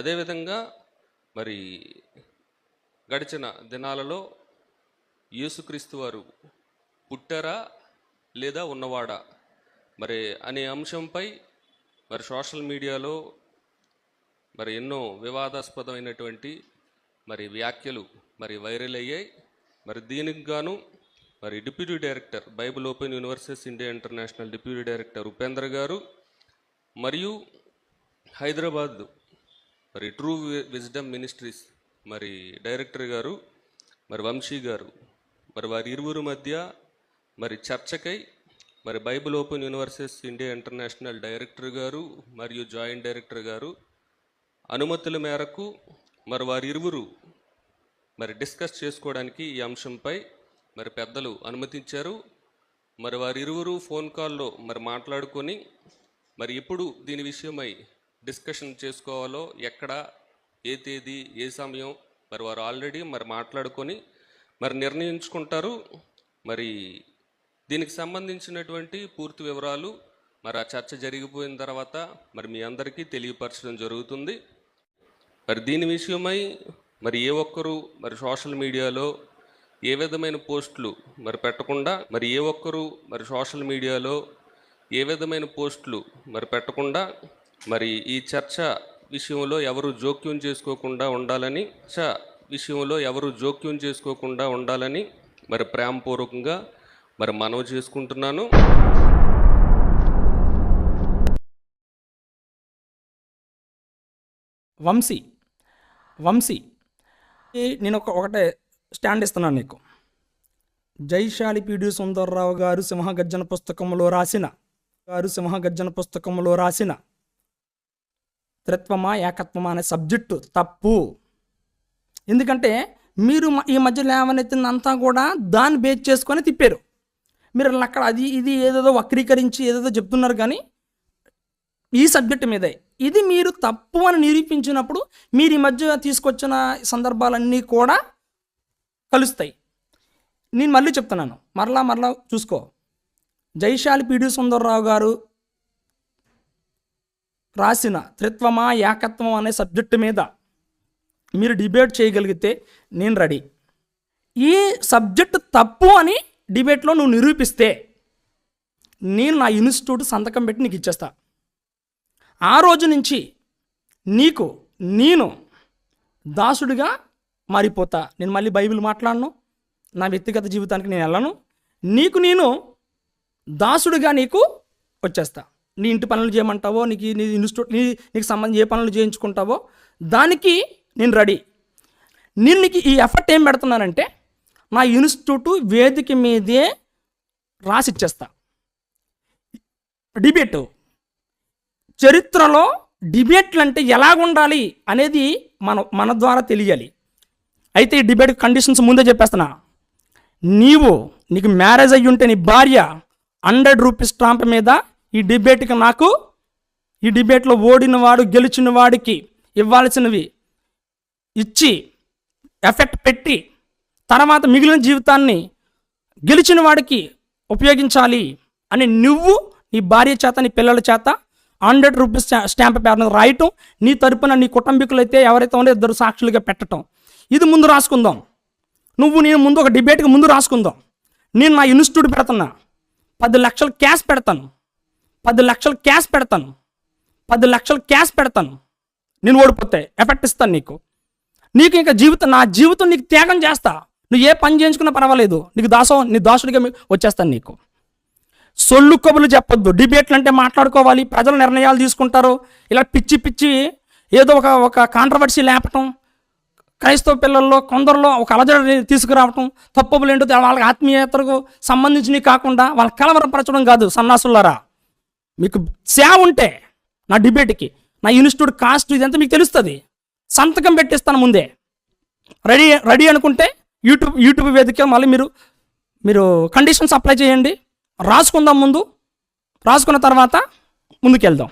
అదేవిధంగా మరి గడిచిన దినాలలో యేసుక్రీస్తు వారు పుట్టారా లేదా ఉన్నవాడా? మరి అనే అంశంపై మరి సోషల్ మీడియాలో మరి ఎన్నో వివాదాస్పదమైనటువంటి మరి వ్యాఖ్యలు మరి వైరల్ అయ్యాయి. మరి దీనికి గాను మరి deputy director Bible open universities India international deputy director Upendra garu మరియు హైదరాబాద్ మరి ట్రూ విజ్డమ్ మినిస్ట్రీస్ మరి డైరెక్టర్ గారు మరి వంశీ గారు మరి వారి ఇరువురు మధ్య మరి చర్చకై మరి Bible open universities India international director garu మరియు జాయింట్ డైరెక్టర్ గారు అనుమతుల మేరకు మరి వారి ఇరువురు మరి డిస్కస్ చేసుకోవడానికి ఈ అంశంపై మరి పెద్దలు అనుమతించారు. మరి వారి ఇరువురు ఫోన్ కాల్లో మరి మాట్లాడుకొని మరి ఇప్పుడు దీని విషయమై డిస్కషన్ చేసుకోవాలో ఎక్కడ ఏ తేదీ ఏ సమయం మరి వారు ఆల్రెడీ మరి మాట్లాడుకొని మరి నిర్ణయించుకుంటారు. మరి దీనికి సంబంధించినటువంటి పూర్తి వివరాలు మరి ఆ చర్చ జరిగిపోయిన తర్వాత మరి మీ అందరికీ తెలియపరచడం జరుగుతుంది. మరి దీని విషయమై మరి ఏ ఒక్కరు మరి సోషల్ మీడియాలో ఏ విధమైన పోస్టులు మరి పెట్టకుండా మరి ఏ ఒక్కరు మరి సోషల్ మీడియాలో ఏ విధమైన పోస్టులు మరి పెట్టకుండా మరి ఈ చర్చ విషయంలో ఎవరు జోక్యం చేసుకోకుండా ఉండాలని చర్చ విషయంలో ఎవరు జోక్యం చేసుకోకుండా ఉండాలని మరి ప్రేమపూర్వకంగా మరి మనవి చేసుకుంటున్నాను. వంశీ వంశీ ఈ నేను ఒక ఒకటే స్టాండ్ ఇస్తున్నాను నీకు. జైశాలి పీడి సుందర్రావు గారు సింహగర్జన పుస్తకంలో రాసిన గారు సింహగర్జన పుస్తకంలో రాసిన త్రిత్వమా ఏకత్వమా అనే సబ్జెక్టు తప్పు. ఎందుకంటే మీరు ఈ మధ్య లేవనెత్తిందంతా కూడా దాన్ని బేస్ చేసుకొని తిప్పారు. మీరు అక్కడ అది ఇది ఏదేదో వక్రీకరించి ఏదేదో చెప్తున్నారు కానీ ఈ సబ్జెక్ట్ మీదే. ఇది మీరు తప్పు అని నిరూపించినప్పుడు మీరు ఈ మధ్య తీసుకొచ్చిన సందర్భాలన్నీ కూడా కలుస్తాయి. నేను మళ్ళీ చెప్తున్నాను. మరలా మరలా చూసుకో. జైశాలి పిడి సుందర్రావు గారు రాసిన త్రిత్వమా ఏకత్వం అనే సబ్జెక్టు మీద మీరు డిబేట్ చేయగలిగితే నేను రెడీ. ఈ సబ్జెక్ట్ తప్పు అని డిబేట్లో నువ్వు నిరూపిస్తే నేను నా ఇన్స్టిట్యూట్ సంతకం పెట్టి నీకు ఇచ్చేస్తా. ఆ రోజు నుంచి నీకు నేను దాసుడిగా మారిపోతా. నేను మళ్ళీ బైబిల్ మాట్లాడను. నా వ్యక్తిగత జీవితానికి నేను వెళ్ళను. నీకు నేను దాసుడిగా నీకు వచ్చేస్తా. నీ ఇంటి పనులు చేయమంటావో నీకు నీ ఇన్స్టిట్యూట్ నీ నీకు సంబంధించి ఏ పనులు చేయించుకుంటావో దానికి నేను రెడీ. నేను నీకు ఈ ఎఫర్ట్ ఏం పెడుతున్నానంటే నా ఇన్స్టిట్యూట్ వేదిక మీదే రాసిచ్చేస్తా. డిబేట్. చరిత్రలో డిబేట్లు అంటే ఎలాగుండాలి అనేది మన మన ద్వారా తెలియాలి. అయితే ఈ డిబేట్ కండిషన్స్ ముందే చెప్పేస్తున్నా. నీవు నీకు మ్యారేజ్ అయ్యి ఉంటే నీ భార్య హండ్రెడ్ రూపీస్ స్టాంప్ మీద ఈ డిబేట్కి నాకు ఈ డిబేట్లో ఓడిన వాడు గెలిచిన వాడికి ఇవ్వాల్సినవి ఇచ్చి ఎఫెక్ట్ పెట్టి తర్వాత మిగిలిన జీవితాన్ని గెలిచిన వాడికి ఉపయోగించాలి అని నువ్వు నీ భార్య చేత నీ పిల్లల చేత హండ్రెడ్ రూపీస్ స్టాంప్ పేపర్ రాయటం నీ తరపున నీ కుటుంబీకులు అయితే ఎవరైతే ఉన్నారో ఇద్దరు సాక్షులుగా పెట్టడం ఇది ముందు రాసుకుందాం. నువ్వు నేను ముందు ఒక డిబేట్కి ముందు రాసుకుందాం. నేను నా ఇన్స్టిట్యూట్ పెడుతున్నా. పది లక్షలు క్యాష్ పెడతాను. పది లక్షలు క్యాష్ పెడతాను. పది లక్షలు క్యాష్ పెడతాను. నేను ఓడిపోతే ఎఫెక్ట్ ఇస్తాను నీకు. నీకు ఇంకా జీవితం నా జీవితం నీకు త్యాగం చేస్తా. నువ్వు ఏ పని చేయించుకున్నా పర్వాలేదు. నీకు దాసం నీ దాసుడిగా వచ్చేస్తాను నీకు. సొల్లు కబులు చెప్పొద్దు. డిబేట్లు అంటే మాట్లాడుకోవాలి. ప్రజలు నిర్ణయాలు తీసుకుంటారు. ఇలా పిచ్చి పిచ్చి ఏదో ఒక ఒక కాంట్రవర్సీ లేపటం క్రైస్తవ పిల్లల్లో కొందరిలో ఒక అలజడి తీసుకురావటం తప్పులు ఏంటో వాళ్ళకి ఆత్మీయతకు సంబంధించినవి కాకుండా వాళ్ళ కలవరపరచడం కాదు సన్నాసులారా. మీకు సేవ ఉంటే నా డిబేట్కి నా ఇన్స్టిట్యూట్ కాస్ట్ ఇదంతా మీకు తెలుస్తుంది. సంతకం పెట్టిస్తాను ముందే. రెడీ రెడీ అనుకుంటే యూట్యూబ్ యూట్యూబ్ వేదిక మళ్ళీ మీరు మీరు కండిషన్స్ అప్లై చేయండి. రాసుకుందాం ముందు. రాసుకున్న తర్వాత ముందుకెళ్దాం.